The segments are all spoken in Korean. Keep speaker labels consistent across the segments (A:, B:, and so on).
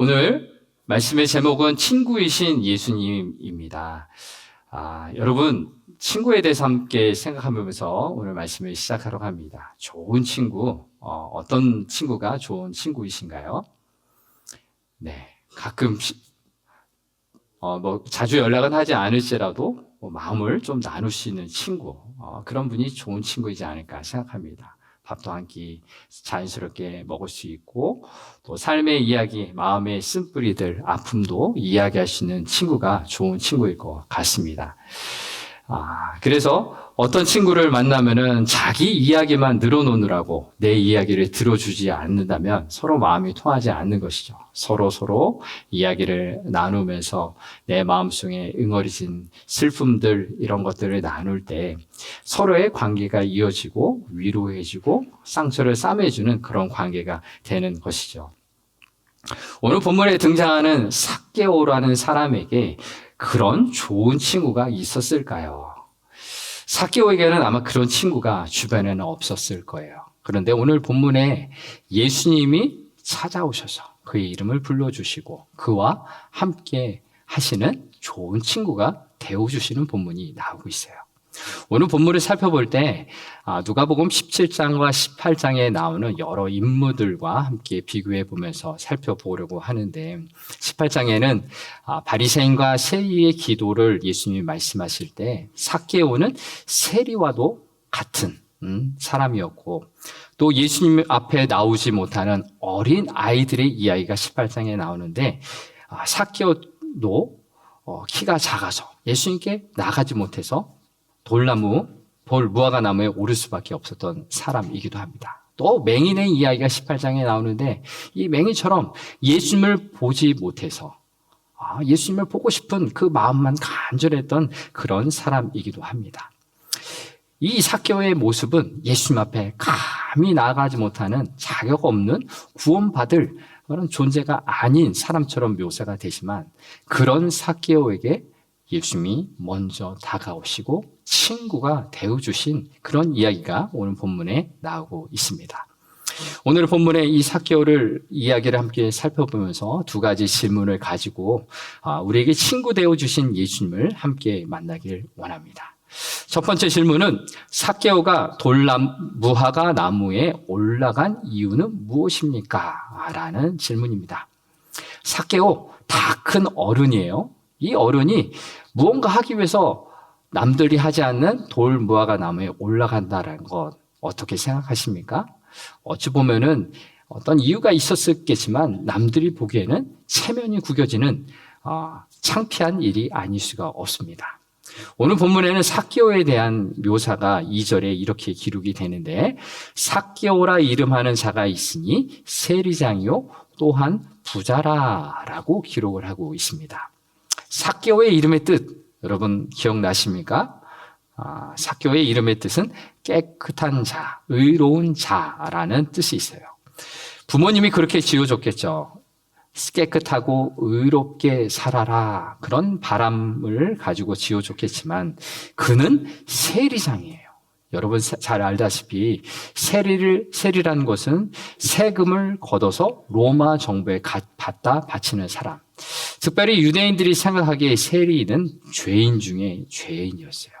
A: 오늘 말씀의 제목은 친구이신 예수님입니다. 아, 여러분, 친구에 대해서 함께 생각하면서 오늘 말씀을 시작하려고 합니다. 좋은 친구, 어, 떤 친구가 좋은 친구이신가요? 네, 가끔, 어, 뭐, 자주 연락은 하지 않을지라도 뭐 마음을 좀 나눌 수 있는 친구, 어, 그런 분이 좋은 친구이지 않을까 생각합니다. 밥도 한 끼 자연스럽게 먹을 수 있고 또 삶의 이야기, 마음의 쓴뿌리들, 아픔도 이야기할 수 있는 친구가 좋은 친구일 것 같습니다. 아, 그래서 어떤 친구를 만나면은 자기 이야기만 늘어놓느라고 내 이야기를 들어주지 않는다면 서로 마음이 통하지 않는 것이죠. 서로 서로 이야기를 나누면서 내 마음속에 응어리진 슬픔들 이런 것들을 나눌 때 서로의 관계가 이어지고 위로해주고 상처를 싸매주는 그런 관계가 되는 것이죠. 오늘 본문에 등장하는 사개오라는 사람에게 그런 좋은 친구가 있었을까요? 사개오에게는 아마 그런 친구가 주변에는 없었을 거예요. 그런데 오늘 본문에 예수님이 찾아오셔서 그의 이름을 불러주시고 그와 함께 하시는 좋은 친구가 되어주시는 본문이 나오고 있어요. 오늘 본문을 살펴볼 때 아, 누가복음 17장과 18장에 나오는 여러 인물들과 함께 비교해 보면서 살펴보려고 하는데 18장에는 아, 바리새인과 세리의 기도를 예수님이 말씀하실 때 삭개오는 세리와도 같은 음, 사람이었고 또 예수님 앞에 나오지 못하는 어린 아이들의 이야기가 18장에 나오는데 아, 삭개오도 어, 키가 작아서 예수님께 나가지 못해서 돌나무, 돌 무화과 나무에 오를 수밖에 없었던 사람이기도 합니다. 또 맹인의 이야기가 18장에 나오는데 이 맹인처럼 예수님을 보지 못해서 아, 예수님을 보고 싶은 그 마음만 간절했던 그런 사람이기도 합니다. 이 사교의 모습은 예수님 앞에 감히 나아가지 못하는 자격 없는 구원받을 그런 존재가 아닌 사람처럼 묘사가 되지만 그런 사개오에게 예수님이 먼저 다가오시고 친구가 되어주신 그런 이야기가 오늘 본문에 나오고 있습니다. 오늘 본문에 이 사개오를 이야기를 함께 살펴보면서 두 가지 질문을 가지고 아, 우리에게 친구 되어 주신 예수님을 함께 만나길 원합니다. 첫 번째 질문은 사개오가 돌람 무화과 나무에 올라간 이유는 무엇입니까? 라는 질문입니다. 사개오 다 큰 어른이에요. 이 어른이 무언가 하기 위해서 남들이 하지 않는 돌 무화과 나무에 올라간다는 것 어떻게 생각하십니까? 어찌 보면은 어떤 이유가 있었겠지만 남들이 보기에는 체면이 구겨지는 어, 창피한 일이 아닐 수가 없습니다. 오늘 본문에는 사기오에 대한 묘사가 2절에 이렇게 기록이 되는데 사기오라 이름하는 자가 있으니 세리장이요 또한 부자라라고 기록을 하고 있습니다. 사개오의 이름의 뜻 여러분 기억나십니까? 아, 사교의 이름의 뜻은 깨끗한 자, 의로운 자라는 뜻이 있어요. 부모님이 그렇게 지어줬겠죠. 깨끗하고 의롭게 살아라. 그런 바람을 가지고 지어줬겠지만, 그는 세리장이에요. 여러분 잘 알다시피 세리를 세리라는 것은 세금을 걷어서 로마 정부에 받다 바치는 사람. 특별히 유대인들이 생각하기에 세리는 죄인 중에 죄인이었어요.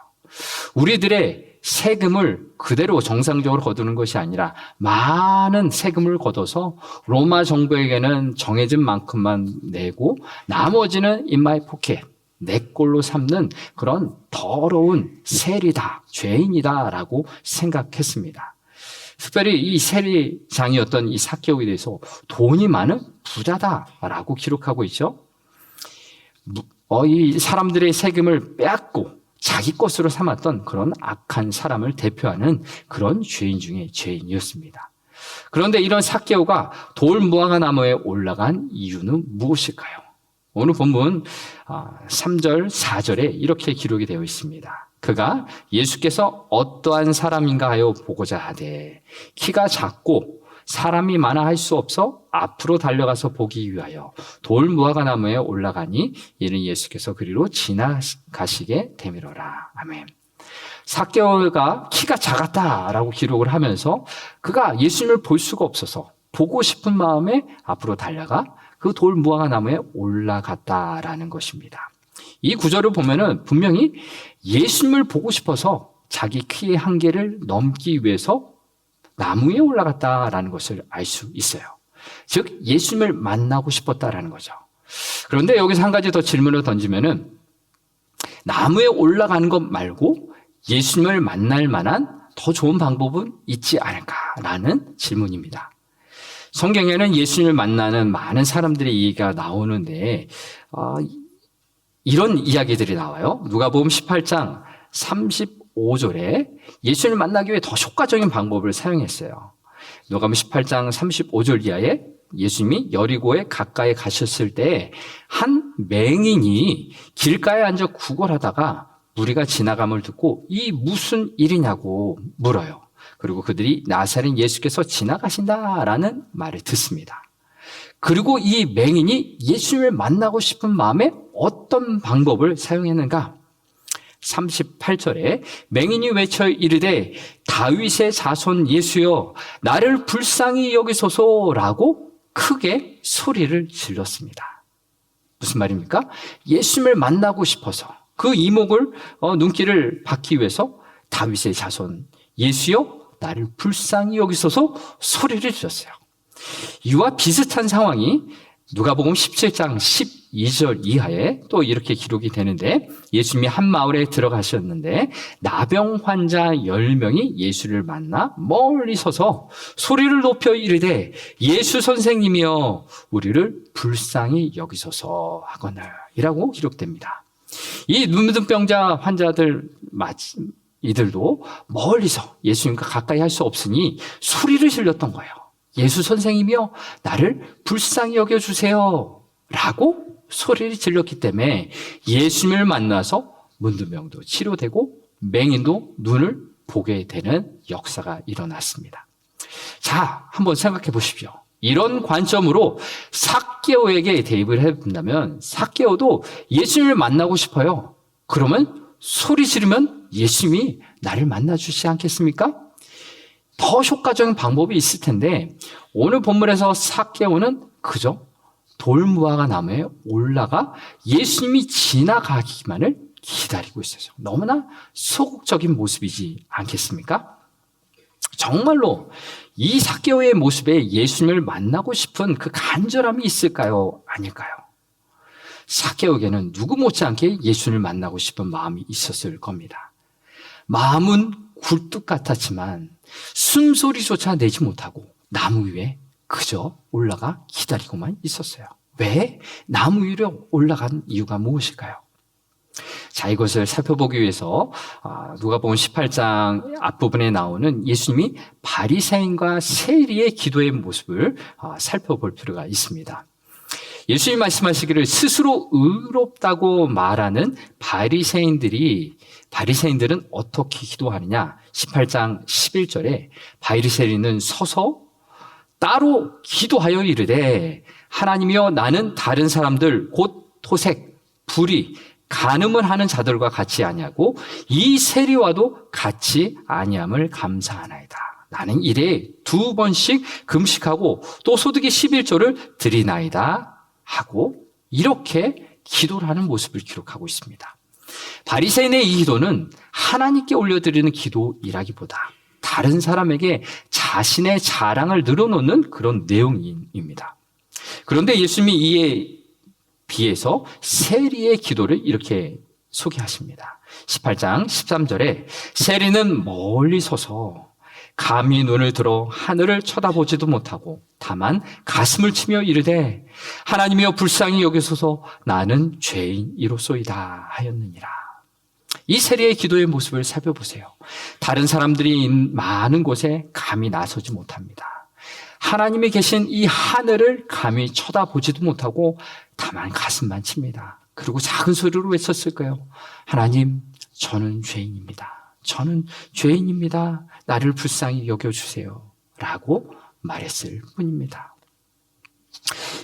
A: 우리들의 세금을 그대로 정상적으로 거두는 것이 아니라 많은 세금을 걷어서 로마 정부에게는 정해진 만큼만 내고 나머지는 인마이 포켓 내 꼴로 삼는 그런 더러운 세리다, 죄인이다라고 생각했습니다. 특별히 이 세리장이었던 이 사개오에 대해서 돈이 많은 부자다라고 기록하고 있죠. 어, 이 사람들의 세금을 빼앗고 자기 것으로 삼았던 그런 악한 사람을 대표하는 그런 죄인 중에 죄인이었습니다. 그런데 이런 사개오가 돌 무화과 나무에 올라간 이유는 무엇일까요? 오늘 본문 3절, 아, 4절에 이렇게 기록이 되어 있습니다. 그가 예수께서 어떠한 사람인가 하여 보고자 하되 키가 작고 사람이 많아 할 수 없어 앞으로 달려가서 보기 위하여 돌 무화과 나무에 올라가니 이는 예수께서 그리로 지나가시게 되밀어라. 아멘. 사개오가 키가 작았다라고 기록을 하면서 그가 예수님을 볼 수가 없어서 보고 싶은 마음에 앞으로 달려가 그 돌 무화과 나무에 올라갔다라는 것입니다. 이 구절을 보면은 분명히 예수님을 보고 싶어서 자기 키의 한계를 넘기 위해서 나무에 올라갔다라는 것을 알 수 있어요. 즉 예수님을 만나고 싶었다라는 거죠. 그런데 여기서 한 가지 더 질문을 던지면은 나무에 올라가는 것 말고 예수님을 만날 만한 더 좋은 방법은 있지 않을까라는 질문입니다. 성경에는 예수님을 만나는 많은 사람들의 얘기가 나오는데 어, 이런 이야기들이 나와요. 누가복음 18장 35절에 예수님을 만나기 위해 더 효과적인 방법을 사용했어요. 누가복음 18장 35절 이하에 예수님이 여리고에 가까이 가셨을 때 한 맹인이 길가에 앉아 구걸하다가 무리가 지나감을 듣고 이 무슨 일이냐고 물어요. 그리고 그들이 나사렛 예수께서 지나가신다라는 말을 듣습니다. 그리고 이 맹인이 예수님을 만나고 싶은 마음에 어떤 방법을 사용했는가? 38절에 맹인이 외쳐 이르되 다윗의 자손 예수여 나를 불쌍히 여기소서라고 크게 소리를 질렀습니다. 무슨 말입니까? 예수님을 만나고 싶어서 그 이목을 어, 눈길을 받기 위해서 다윗의 자손 예수여 나를 불쌍히 여기소서 소리를 질렀어요. 이와 비슷한 상황이 누가복음 17장 12절 이하에 또 이렇게 기록이 되는데 예수님이 한 마을에 들어가셨는데 나병 환자 10명이 예수를 만나 멀리 서서 소리를 높여 이르되 예수 선생님이여 우리를 불쌍히 여기소서 하거늘 이라고 기록됩니다. 이 눈물병자 환자들 이들도 멀리서 예수님과 가까이 할 수 없으니 소리를 질렀던 거예요. 예수 선생님이요, 나를 불쌍히 여겨주세요. 라고 소리를 질렀기 때문에 예수님을 만나서 문두병도 치료되고 맹인도 눈을 보게 되는 역사가 일어났습니다. 자, 한번 생각해 보십시오. 이런 관점으로 사개오에게 대입을 해본다면 사개오도 예수님을 만나고 싶어요. 그러면 소리 지르면 예수님이 나를 만나 주시지 않겠습니까? 더 효과적인 방법이 있을 텐데 오늘 본문에서 사개오는 그저 돌무화과 나무에 올라가 예수님이 지나가기만을 기다리고 있어요. 너무나 소극적인 모습이지 않겠습니까? 정말로 이 사개오의 모습에 예수님을 만나고 싶은 그 간절함이 있을까요? 아닐까요? 사개오에게는 누구 못지않게 예수님을 만나고 싶은 마음이 있었을 겁니다. 마음은 굴뚝 같았지만 숨소리조차 내지 못하고 나무 위에 그저 올라가 기다리고만 있었어요. 왜? 나무 위로 올라간 이유가 무엇일까요? 자, 이것을 살펴보기 위해서 아, 누가복음 18장 앞부분에 나오는 예수님이 바리새인과 세리의 기도의 모습을 아, 살펴볼 필요가 있습니다. 예수님 말씀하시기를 스스로 의롭다고 말하는 바리새인들이 바리새인들은 어떻게 기도하느냐? 18장 11절에 바리새인은 서서 따로 기도하여 이르되 하나님이여 나는 다른 사람들 곧 토색, 불이, 간음을 하는 자들과 같이 아니하고 이 세리와도 같이 아니함을 감사하나이다. 나는 일에 두 번씩 금식하고 또 소득의 11조를 드리나이다 하고 이렇게 기도를 하는 모습을 기록하고 있습니다. 바리새인의 이 기도는 하나님께 올려드리는 기도이라기보다 다른 사람에게 자신의 자랑을 늘어놓는 그런 내용입니다. 그런데 예수님이 이에 비해서 세리의 기도를 이렇게 소개하십니다. 18장 13절에 세리는 멀리 서서 감히 눈을 들어 하늘을 쳐다보지도 못하고 다만 가슴을 치며 이르되 하나님이여 불쌍히 여기소서 나는 죄인 이로소이다 하였느니라. 이 세리의 기도의 모습을 살펴보세요. 다른 사람들이 많은 곳에 감히 나서지 못합니다. 하나님이 계신 이 하늘을 감히 쳐다보지도 못하고 다만 가슴만 칩니다. 그리고 작은 소리로 외쳤을 거예요. 하나님, 저는 죄인입니다. 저는 죄인입니다. 나를 불쌍히 여겨주세요. 라고 말했을 뿐입니다.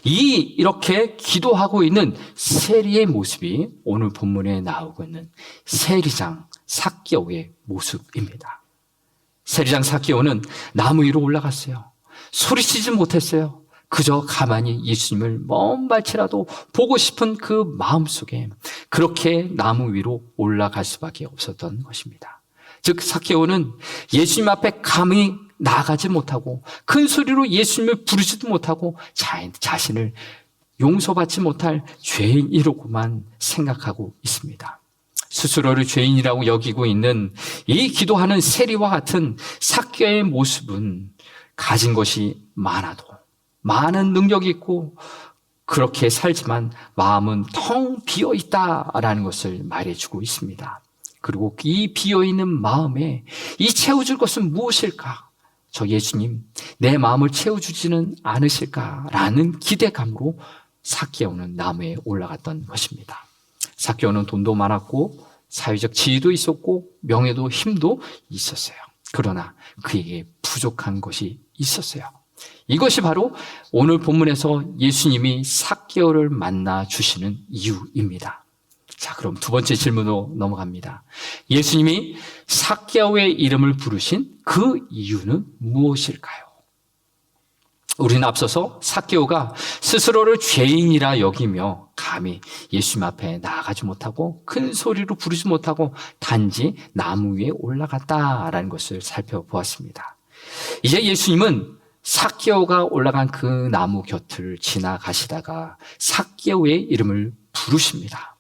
A: 이 이렇게 기도하고 있는 세리의 모습이 오늘 본문에 나오고 있는 세리장 사기오의 모습입니다. 세리장 사기오는 나무 위로 올라갔어요. 소리치지 못했어요. 그저 가만히 예수님을 먼 발치라도 보고 싶은 그 마음 속에 그렇게 나무 위로 올라갈 수밖에 없었던 것입니다. 즉, 사케오는 예수님 앞에 감히 나가지 못하고 큰 소리로 예수님을 부르지도 못하고 자, 자신을 용서받지 못할 죄인이라고만 생각하고 있습니다. 스스로를 죄인이라고 여기고 있는 이 기도하는 세리와 같은 사케의 모습은 가진 것이 많아도 많은 능력이 있고 그렇게 살지만 마음은 텅 비어 있다라는 것을 말해주고 있습니다. 그리고 이 비어 있는 마음에 이 채워줄 것은 무엇일까? 저 예수님, 내 마음을 채워주지는 않으실까라는 기대감으로 사케오는 나무에 올라갔던 것입니다. 사케오는 돈도 많았고 사회적 지위도 있었고 명예도 힘도 있었어요. 그러나 그에게 부족한 것이 있었어요. 이것이 바로 오늘 본문에서 예수님이 사개월을 만나 주시는 이유입니다. 자, 그럼 두 번째 질문으로 넘어갑니다. 예수님이 사개오의 이름을 부르신 그 이유는 무엇일까요? 우리는 앞서서 사개오가 스스로를 죄인이라 여기며 감히 예수님 앞에 나아가지 못하고 큰 소리로 부르지 못하고 단지 나무 위에 올라갔다라는 것을 살펴보았습니다. 이제 예수님은 사케오가 올라간 그 나무 곁을 지나가시다가 사케오의 이름을 부르십니다.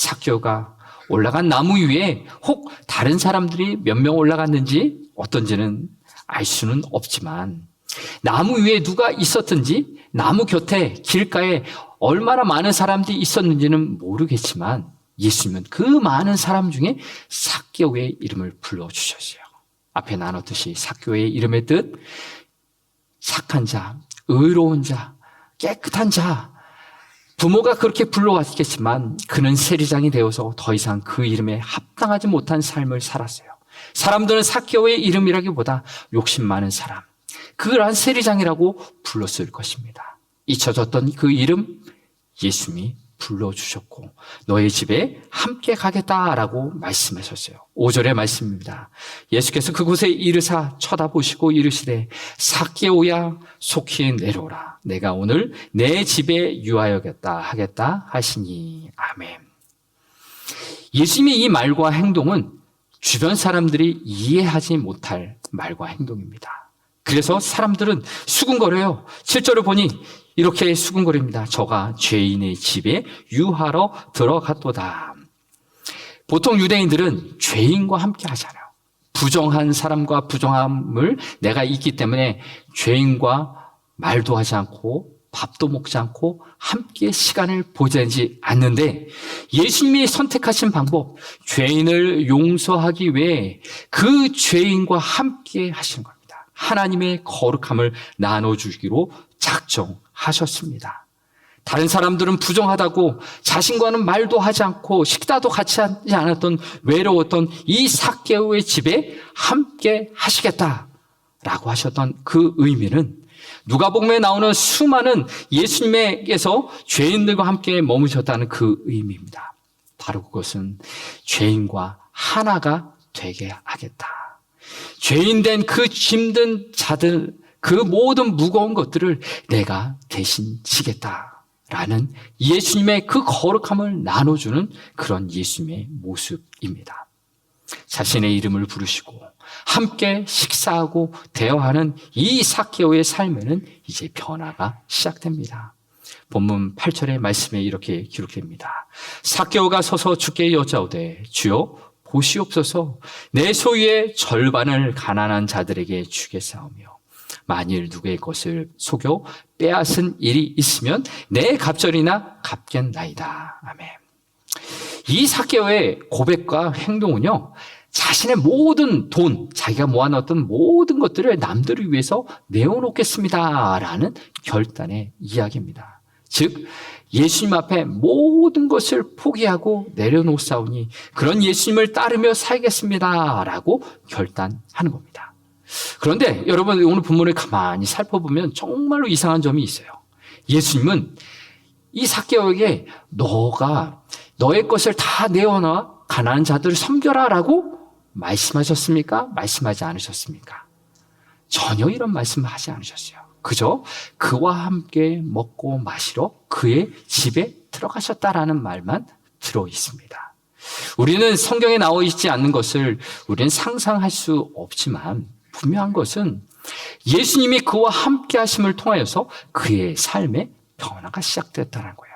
A: 사케오가 올라간 나무 위에 혹 다른 사람들이 몇 명 올라갔는지 어떤지는 알 수는 없지만 나무 위에 누가 있었든지 나무 곁에 길가에 얼마나 많은 사람들이 있었는지는 모르겠지만 예수님은 그 많은 사람 중에 사케오의 이름을 불러주셨어요. 앞에 나눴듯이 사케오의 이름의 뜻 착한 자, 의로운 자, 깨끗한 자. 부모가 그렇게 불러왔겠지만 그는 세리장이 되어서 더 이상 그 이름에 합당하지 못한 삶을 살았어요. 사람들은 사케오의 이름이라기보다 욕심 많은 사람, 그러한 세리장이라고 불렀을 것입니다. 잊혀졌던 그 이름 예수님이 불러주셨고 너의 집에 함께 가겠다라고 말씀하셨어요. 5절의 말씀입니다. 예수께서 그곳에 이르사 쳐다보시고 이르시되 사케오야 속히 내려오라. 내가 오늘 내 집에 유하여겠다 하겠다 하시니 아멘. 예수님의 이 말과 행동은 주변 사람들이 이해하지 못할 말과 행동입니다. 그래서 사람들은 수군거려요. 7절을 보니 이렇게 수군거립니다. 저가 죄인의 집에 유하러 들어갔도다. 보통 유대인들은 죄인과 함께 하잖아요. 부정한 사람과 부정함을 내가 있기 때문에 죄인과 말도 하지 않고 밥도 먹지 않고 함께 시간을 보내지 않는데 예수님이 선택하신 방법, 죄인을 용서하기 위해 그 죄인과 함께 하신 겁니다. 하나님의 거룩함을 나눠주기로 작정하셨습니다. 다른 사람들은 부정하다고 자신과는 말도 하지 않고 식사도 같이 하지 않았던 외로웠던 이 사개오의 집에 함께 하시겠다라고 하셨던 그 의미는 누가복음에 나오는 수많은 예수님에게서 죄인들과 함께 머무셨다는 그 의미입니다. 바로 그것은 죄인과 하나가 되게 하겠다. 죄인 된그 힘든 자들 그 모든 무거운 것들을 내가 대신 지겠다. 라는 예수님의 그 거룩함을 나눠주는 그런 예수님의 모습입니다. 자신의 이름을 부르시고 함께 식사하고 대화하는 이 사케오의 삶에는 이제 변화가 시작됩니다. 본문 8절의 말씀에 이렇게 기록됩니다. 사케오가 서서 주께 여짜오되 주여 보시옵소서 내 소유의 절반을 가난한 자들에게 주겠사오며 만일 누구의 것을 속여 빼앗은 일이 있으면 내 갑절이나 갚겠나이다. 아멘. 이 사개오의 고백과 행동은요, 자신의 모든 돈, 자기가 모아놨던 모든 것들을 남들을 위해서 내어놓겠습니다. 라는 결단의 이야기입니다. 즉, 예수님 앞에 모든 것을 포기하고 내려놓사오니 그런 예수님을 따르며 살겠습니다. 라고 결단하는 겁니다. 그런데 여러분 오늘 본문을 가만히 살펴보면 정말로 이상한 점이 있어요. 예수님은 이 사개오에게 너가 너의 것을 다 내어놔 가난한 자들을 섬겨라라고 말씀하셨습니까? 말씀하지 않으셨습니까? 전혀 이런 말씀을 하지 않으셨어요. 그저 그와 함께 먹고 마시러 그의 집에 들어가셨다라는 말만 들어 있습니다. 우리는 성경에 나와 있지 않는 것을 우리는 상상할 수 없지만 분명한 것은 예수님이 그와 함께 하심을 통하여서 그의 삶의 변화가 시작됐다는 거예요.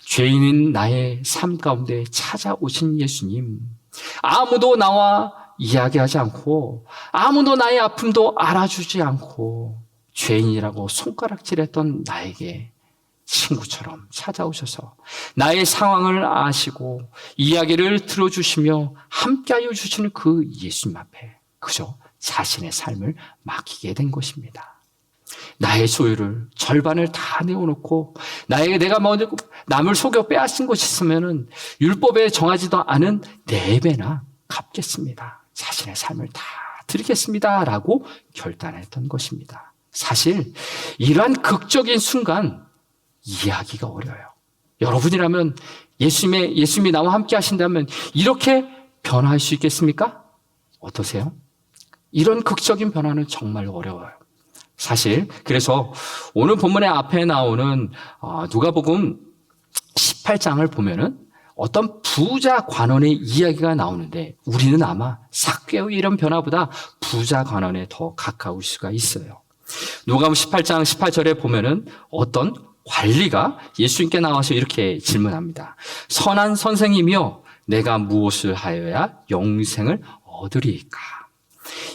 A: 죄인인 나의 삶 가운데 찾아오신 예수님. 아무도 나와 이야기하지 않고 아무도 나의 아픔도 알아주지 않고 죄인이라고 손가락질했던 나에게 친구처럼 찾아오셔서 나의 상황을 아시고 이야기를 들어주시며 함께하여 주시는 그 예수님 앞에 그저 자신의 삶을 맡기게 된 것입니다. 나의 소유를 절반을 다 내어놓고 나에게 내가 먼저 남을 속여 빼앗은 것이 있으면은 율법에 정하지도 않은 네 배나 갚겠습니다. 자신의 삶을 다 드리겠습니다라고 결단했던 것입니다. 사실 이러한 극적인 순간 이해하기가 어려워요. 여러분이라면 예수님의 예수님이 나와 함께 하신다면 이렇게 변화할 수 있겠습니까? 어떠세요? 이런 극적인 변화는 정말 어려워요. 사실 그래서 오늘 본문의 앞에 나오는 어, 누가복음 18장을 보면은 어떤 부자 관원의 이야기가 나오는데 우리는 아마 삭개의 이런 변화보다 부자 관원에 더 가까울 수가 있어요. 누가복음 18장 18절에 보면은 어떤 관리가 예수님께 나와서 이렇게 질문합니다. 선한 선생이며 내가 무엇을 하여야 영생을 얻으리까?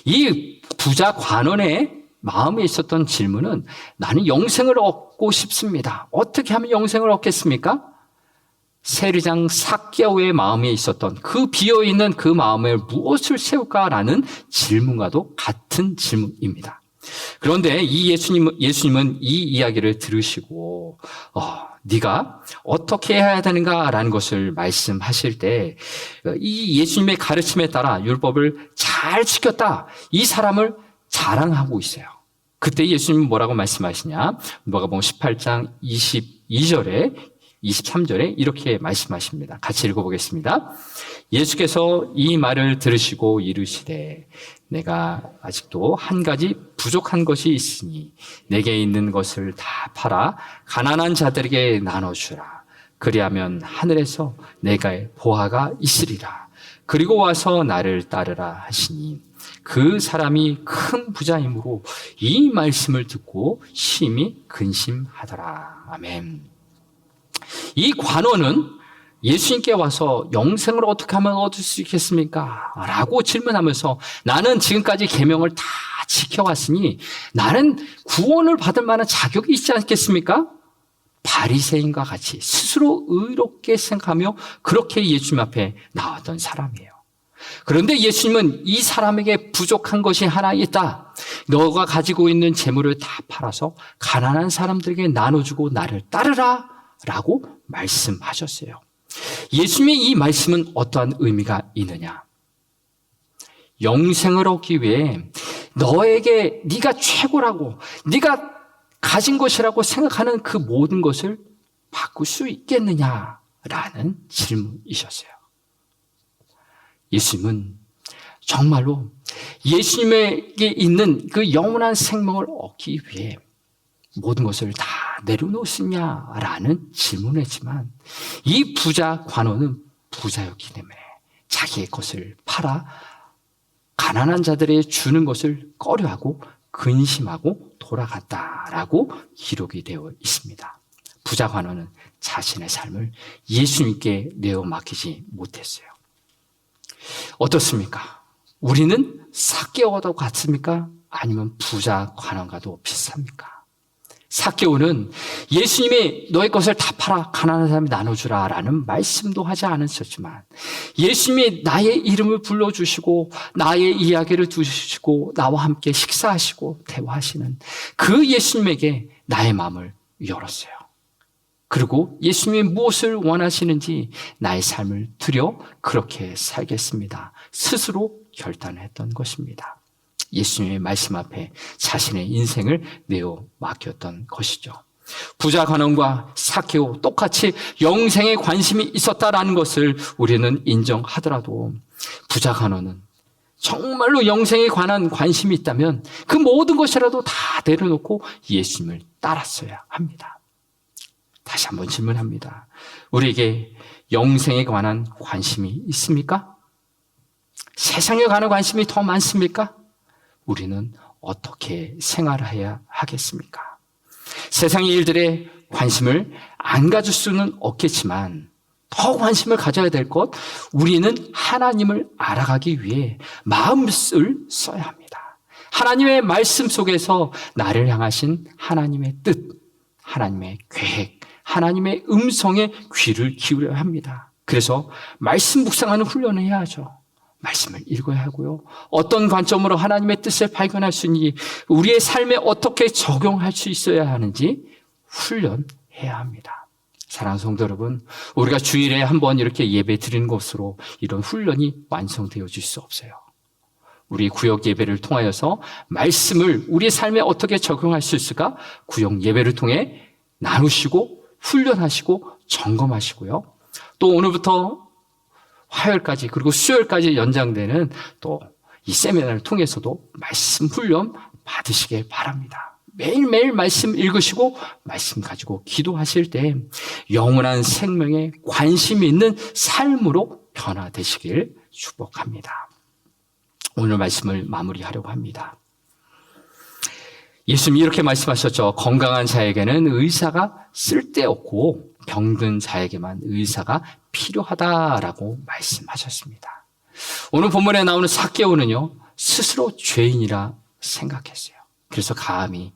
A: 이 부자 관원의 마음에 있었던 질문은 나는 영생을 얻고 싶습니다. 어떻게 하면 영생을 얻겠습니까? 세리장 사개오의 마음에 있었던 그 비어있는 그 마음에 무엇을 세울까라는 질문과도 같은 질문입니다. 그런데 이 예수님, 예수님은 이 이야기를 들으시고, 어, 네가 어떻게 해야 되는가라는 것을 말씀하실 때, 이 예수님의 가르침에 따라 율법을 잘 지켰다. 이 사람을 자랑하고 있어요. 그때 예수님은 뭐라고 말씀하시냐? 누가복음 18장 22절에 23절에 이렇게 말씀하십니다. 같이 읽어보겠습니다. 예수께서 이 말을 들으시고 이르시되 내가 아직도 한 가지 부족한 것이 있으니 내게 있는 것을 다 팔아 가난한 자들에게 나눠주라. 그리하면 하늘에서 내가 보화가 있으리라. 그리고 와서 나를 따르라 하시니 그 사람이 큰 부자이므로 이 말씀을 듣고 심히 근심하더라. 아멘. 이 관원은 예수님께 와서 영생을 어떻게 하면 얻을 수 있겠습니까? 라고 질문하면서 나는 지금까지 계명을 다 지켜왔으니 나는 구원을 받을 만한 자격이 있지 않겠습니까? 바리새인과 같이 스스로 의롭게 생각하며 그렇게 예수님 앞에 나왔던 사람이에요. 그런데 예수님은 이 사람에게 부족한 것이 하나 있다. 너가 가지고 있는 재물을 다 팔아서 가난한 사람들에게 나눠주고 나를 따르라. 라고 말씀하셨어요. 예수님의 이 말씀은 어떠한 의미가 있느냐? 영생을 얻기 위해 너에게 네가 최고라고 네가 가진 것이라고 생각하는 그 모든 것을 바꿀 수 있겠느냐라는 질문이셨어요. 예수님은 정말로 예수님에게 있는 그 영원한 생명을 얻기 위해 모든 것을 다 내려놓으시냐라는 질문했지만 이 부자 관원은 부자였기 때문에 자기의 것을 팔아 가난한 자들에게 주는 것을 꺼려하고 근심하고 돌아갔다라고 기록이 되어 있습니다. 부자 관원은 자신의 삶을 예수님께 내어 맡기지 못했어요. 어떻습니까? 우리는 사개오와도 같습니까? 아니면 부자 관원과도 비슷합니까? 사개오는 예수님이 너의 것을 다 팔아 가난한 사람이 나눠주라 라는 말씀도 하지 않으셨지만 예수님이 나의 이름을 불러주시고 나의 이야기를 두시고 나와 함께 식사하시고 대화하시는 그 예수님에게 나의 마음을 열었어요. 그리고 예수님이 무엇을 원하시는지 나의 삶을 들여 그렇게 살겠습니다. 스스로 결단했던 것입니다. 예수님의 말씀 앞에 자신의 인생을 내어 맡겼던 것이죠. 부자 관원과 사케오 똑같이 영생에 관심이 있었다라는 것을 우리는 인정하더라도 부자 관원은 정말로 영생에 관한 관심이 있다면 그 모든 것이라도 다 내려놓고 예수님을 따랐어야 합니다. 다시 한번 질문합니다. 우리에게 영생에 관한 관심이 있습니까? 세상에 관한 관심이 더 많습니까? 우리는 어떻게 생활해야 하겠습니까? 세상의 일들에 관심을 안 가질 수는 없겠지만 더 관심을 가져야 될 것, 우리는 하나님을 알아가기 위해 마음을 써야 합니다. 하나님의 말씀 속에서 나를 향하신 하나님의 뜻, 하나님의 계획, 하나님의 음성에 귀를 기울여야 합니다. 그래서 말씀 묵상하는 훈련을 해야죠. 말씀을 읽어야 하고요. 어떤 관점으로 하나님의 뜻을 발견할 수 있는지, 우리의 삶에 어떻게 적용할 수 있어야 하는지 훈련해야 합니다. 사랑하는 성도 여러분, 우리가 주일에 한번 이렇게 예배 드리는 것으로 이런 훈련이 완성되어질 수 없어요. 우리 구역 예배를 통하여서 말씀을 우리 삶에 어떻게 적용할 수 있을까? 구역 예배를 통해 나누시고 훈련하시고 점검하시고요. 또 오늘부터 화요일까지 그리고 수요일까지 연장되는 또 이 세미나를 통해서도 말씀 훈련 받으시길 바랍니다. 매일매일 말씀 읽으시고 말씀 가지고 기도하실 때 영원한 생명에 관심 있는 삶으로 변화되시길 축복합니다. 오늘 말씀을 마무리하려고 합니다. 예수님이 이렇게 말씀하셨죠. 건강한 자에게는 의사가 쓸데없고 병든 자에게만 의사가 필요하다라고 말씀하셨습니다. 오늘 본문에 나오는 사개오는요 스스로 죄인이라 생각했어요. 그래서 감히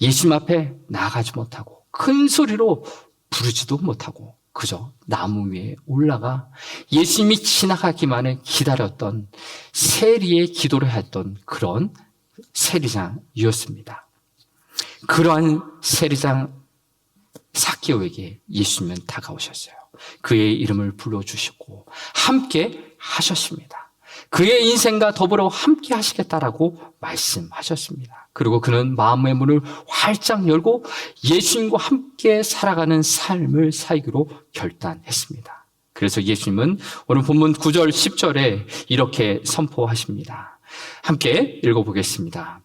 A: 예수님 앞에 나가지 못하고 큰 소리로 부르지도 못하고 그저 나무 위에 올라가 예수님이 지나가기만을 기다렸던 세리의 기도를 했던 그런 세리장이었습니다. 그러한 세리장 사키오에게 예수님은 다가오셨어요. 그의 이름을 불러주시고 함께 하셨습니다. 그의 인생과 더불어 함께 하시겠다라고 말씀하셨습니다. 그리고 그는 마음의 문을 활짝 열고 예수님과 함께 살아가는 삶을 살기로 결단했습니다. 그래서 예수님은 오늘 본문 9절, 10절에 이렇게 선포하십니다. 함께 읽어보겠습니다.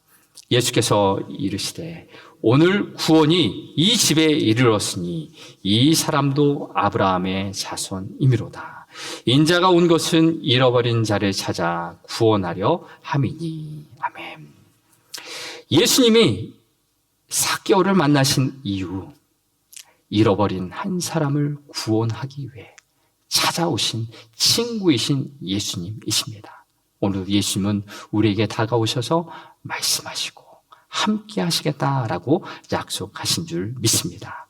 A: 예수께서 이르시되 오늘 구원이 이 집에 이르렀으니 이 사람도 아브라함의 자손이미로다. 인자가 온 것은 잃어버린 자를 찾아 구원하려 함이니. 아멘. 예수님이 사개월을 만나신 이후 잃어버린 한 사람을 구원하기 위해 찾아오신 친구이신 예수님이십니다. 오늘 예수님은 우리에게 다가오셔서 말씀하시고 함께 하시겠다라고 약속하신 줄 믿습니다.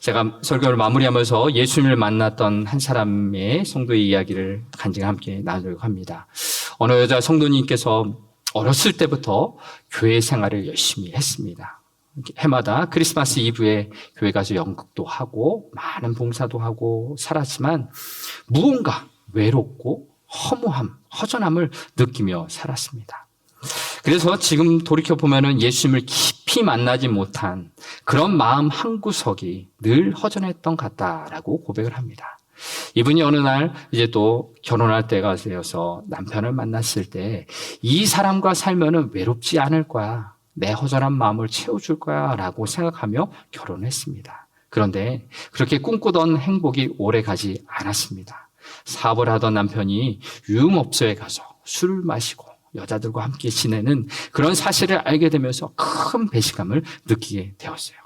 A: 제가 설교를 마무리하면서 예수님을 만났던 한 사람의 성도의 이야기를 간증 함께 나누려고 합니다. 어느 여자 성도님께서 어렸을 때부터 교회 생활을 열심히 했습니다. 해마다 크리스마스 이브에 교회 가서 연극도 하고 많은 봉사도 하고 살았지만 무언가 외롭고 허무함, 허전함을 느끼며 살았습니다. 그래서 지금 돌이켜 보면은 예수님을 깊이 만나지 못한 그런 마음 한 구석이 늘 허전했던 것 같다라고 고백을 합니다. 이분이 어느 날 이제 또 결혼할 때가 되어서 남편을 만났을 때 이 사람과 살면은 외롭지 않을 거야. 내 허전한 마음을 채워줄 거야. 라고 생각하며 결혼했습니다. 그런데 그렇게 꿈꾸던 행복이 오래 가지 않았습니다. 사업을 하던 남편이 유흥업소에 가서 술을 마시고 여자들과 함께 지내는 그런 사실을 알게 되면서 큰 배신감을 느끼게 되었어요.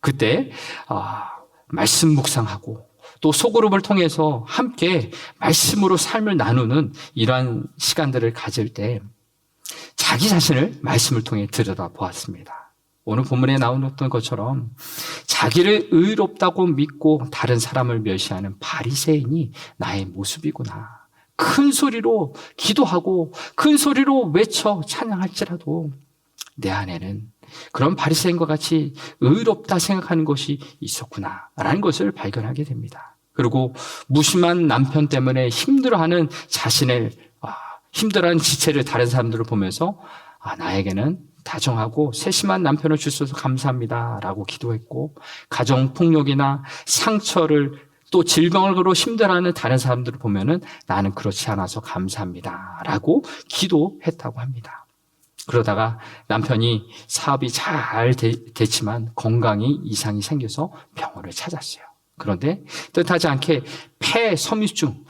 A: 그때 아, 말씀 묵상하고 또 소그룹을 통해서 함께 말씀으로 삶을 나누는 이러한 시간들을 가질 때 자기 자신을 말씀을 통해 들여다 보았습니다. 오늘 본문에 나오던 것처럼 자기를 의롭다고 믿고 다른 사람을 멸시하는 바리새인이 나의 모습이구나. 큰 소리로 기도하고 큰 소리로 외쳐 찬양할지라도 내 안에는 그런 바리새인과 같이 의롭다 생각하는 것이 있었구나라는 것을 발견하게 됩니다. 그리고 무심한 남편 때문에 힘들어하는 자신의 아, 힘들어하는 지체를 다른 사람들을 보면서 아, 나에게는 다정하고 세심한 남편을 주셔서 감사합니다라고 기도했고 가정 폭력이나 상처를 또 질병으로 힘들어하는 다른 사람들을 보면은 나는 그렇지 않아서 감사합니다. 라고 기도했다고 합니다. 그러다가 남편이 사업이 잘 되, 됐지만 건강이 이상이 생겨서 병원을 찾았어요. 그런데 뜻하지 않게 폐 섬유증,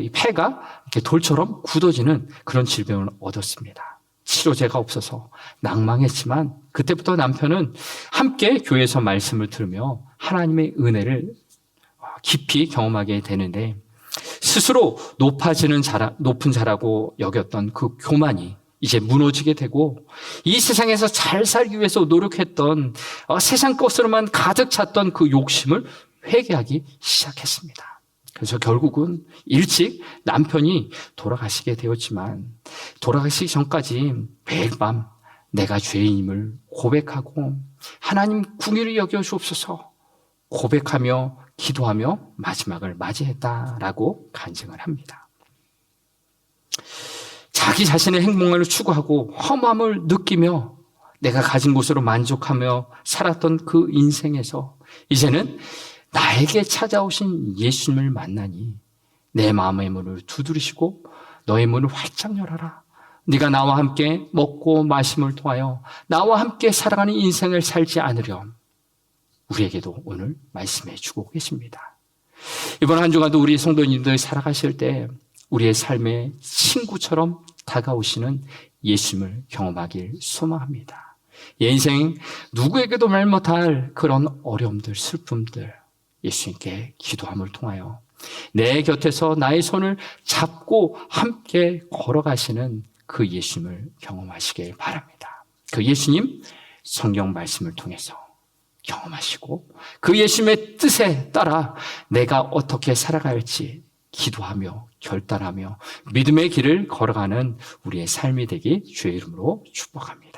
A: 이 폐가 이렇게 돌처럼 굳어지는 그런 질병을 얻었습니다. 치료제가 없어서 낭망했지만 그때부터 남편은 함께 교회에서 말씀을 들으며 하나님의 은혜를 깊이 경험하게 되는데 스스로 높아지는 자라, 높은 자라고 여겼던 그 교만이 이제 무너지게 되고 이 세상에서 잘 살기 위해서 노력했던 어, 세상 것으로만 가득 찼던 그 욕심을 회개하기 시작했습니다. 그래서 결국은 일찍 남편이 돌아가시게 되었지만 돌아가시기 전까지 매일 밤 내가 죄인임을 고백하고 하나님 궁유를 여겨 주옵소서 고백하며 기도하며 마지막을 맞이했다라고 간증을 합니다. 자기 자신의 행복만을 추구하고 험함을 느끼며 내가 가진 것으로 만족하며 살았던 그 인생에서 이제는 나에게 찾아오신 예수님을 만나니 내 마음의 문을 두드리시고 너의 문을 활짝 열어라. 네가 나와 함께 먹고 마심을 통하여 나와 함께 살아가는 인생을 살지 않으렴. 우리에게도 오늘 말씀해 주고 계십니다. 이번 한 주간도 우리 성도님들 살아가실 때 우리의 삶의 친구처럼 다가오시는 예수님을 경험하길 소망합니다. 이 인생 누구에게도 말 못할 그런 어려움들, 슬픔들 예수님께 기도함을 통하여 내 곁에서 나의 손을 잡고 함께 걸어가시는 그 예수님을 경험하시길 바랍니다. 그 예수님 성경 말씀을 통해서 경험하시고 그 예수님의 뜻에 따라 내가 어떻게 살아갈지 기도하며 결단하며 믿음의 길을 걸어가는 우리의 삶이 되기 주의 이름으로 축복합니다.